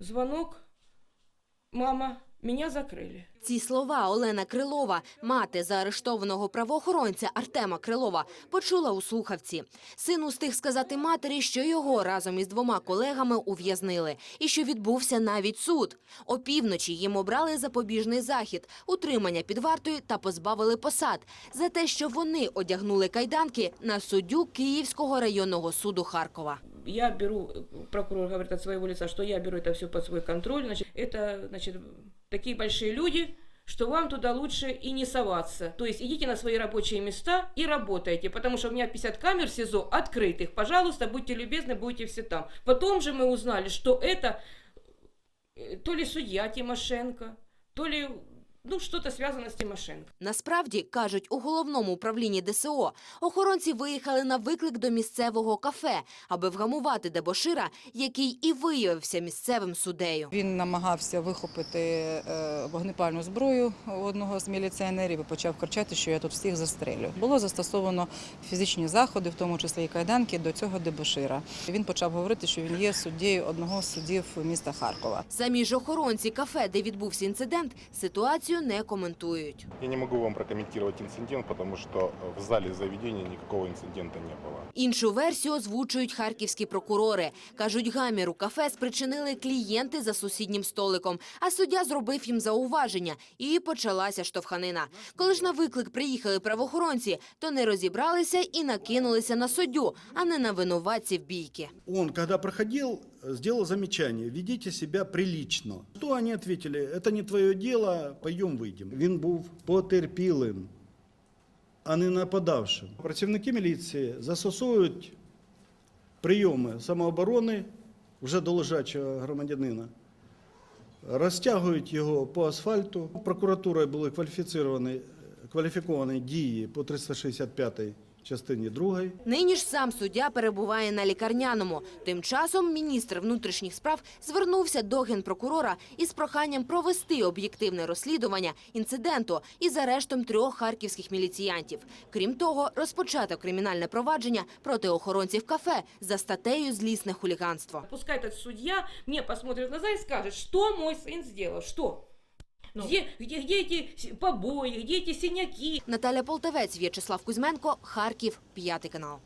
звонок, мама, меня закрыли. Ці слова Олена Крилова, мати заарештованого правоохоронця Артема Крилова, почула у слухавці. Син устиг сказати матері, що його разом із двома колегами ув'язнили і що відбувся навіть суд. Опівночі їм обрали запобіжний захід, утримання під вартою та позбавили посад за те, що вони одягнули кайданки на суддю Київського районного суду Харкова. Я беру, прокурор говорит от своего лица, что я беру это все под свой контроль. Значит, это, значит, такие большие люди, что вам туда лучше и не соваться. То есть идите на свои рабочие места и работайте, потому что у меня 50 камер СИЗО открытых. Пожалуйста, будьте любезны, будете все там. Потом же мы узнали, что это э, то ли судья Тимошенко, то ли, ну, что-то связано с Тимошенко. Насправді, кажуть у головному управлінні ДСО, охоронці виїхали на виклик до місцевого кафе, аби вгамувати дебошира, який і виявився місцевим суддею. Він намагався вихопити е, вогнепальну зброю одного з міліціонерів і почав кричати, що я тут всіх застрелю. Було застосовано фізичні заходи, в тому числі і кайданки, до цього дебошира. Він почав говорити, що він є суддєю одного з судів міста Харкова. Самі ж охоронці кафе, де відбувся інцидент, ситуацію не коментують. Я не могу вам прокомментировать инцидент, потому что в зале заведения никакого инцидента не было. Іншу версію озвучують харківські прокурори. Кажуть, гамір у кафе спричинили клієнти за сусіднім столиком, а суддя зробив їм зауваження, і почалася штовханина. Коли ж на виклик приїхали правоохоронці, то не розібралися і накинулися на суддю, а не на винуватців бійки. Он, когда проходил, сделал замечание, ведите себя прилично. Что они ответили? Это не твое дело, пойдем выйдем. Він був потерпілим, а не нападавшим. Працівники міліції застосовують прийоми самооборони вже до лежачого громадянина, розтягують його по асфальту. Прокуратурою були кваліфіціровані, кваліфіковані дії по 365 частині 2. Нині ж сам суддя перебуває на лікарняному. Тим часом міністр внутрішніх справ звернувся до генпрокурора із проханням провести об'єктивне розслідування інциденту із арештом трьох харківських міліціянтів. Крім того, розпочато кримінальне провадження проти охоронців кафе за статтею злісне хуліганство. Пускай этот судья мне посмотрит в глаза и скажет, что мой сын сделал, что? Где, где, где эти побои, где эти синяки? Наталя Полтавець, В'ячеслав Кузьменко, Харків, п'ятий канал.